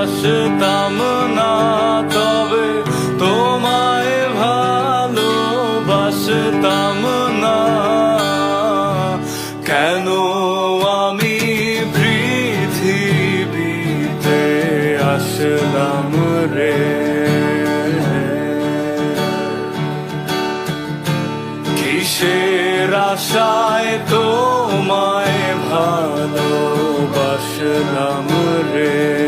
আসতাম না, তবে তোমায় ভালোবাসতাম না। কেন আমি পৃথিবীতে আসলাম রে? কিসের আশায় তোমায় ভালোবাসলাম রে?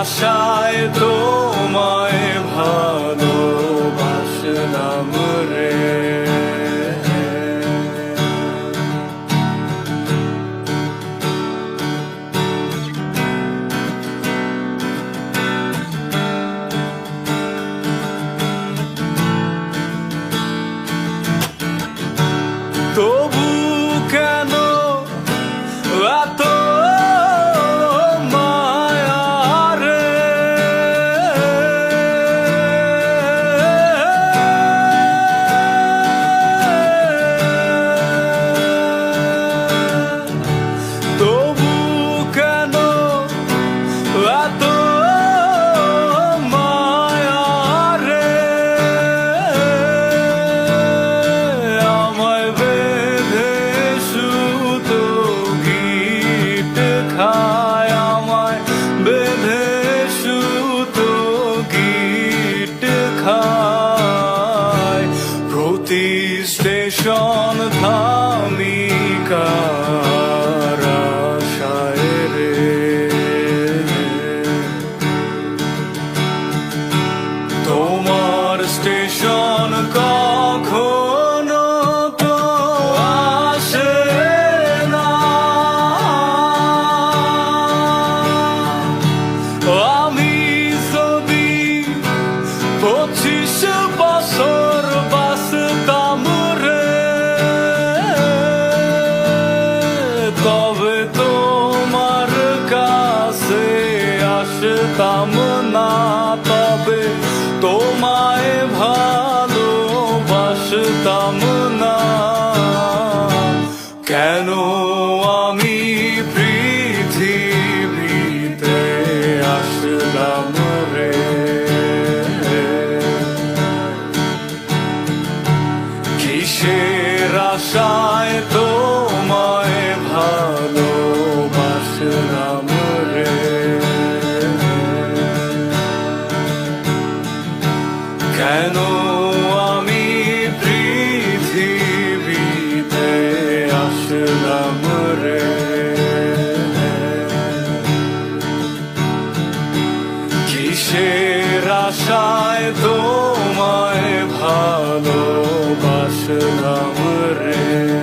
আশায় তোমায় ভালোবাসলাম। সন থামিকার আশায় তোমার স্টেশন কখনো তো আসে না। আমি যদি পঁচিশে Senhor me কিসের আশায় তোমায় ভালোবাসলাম রে?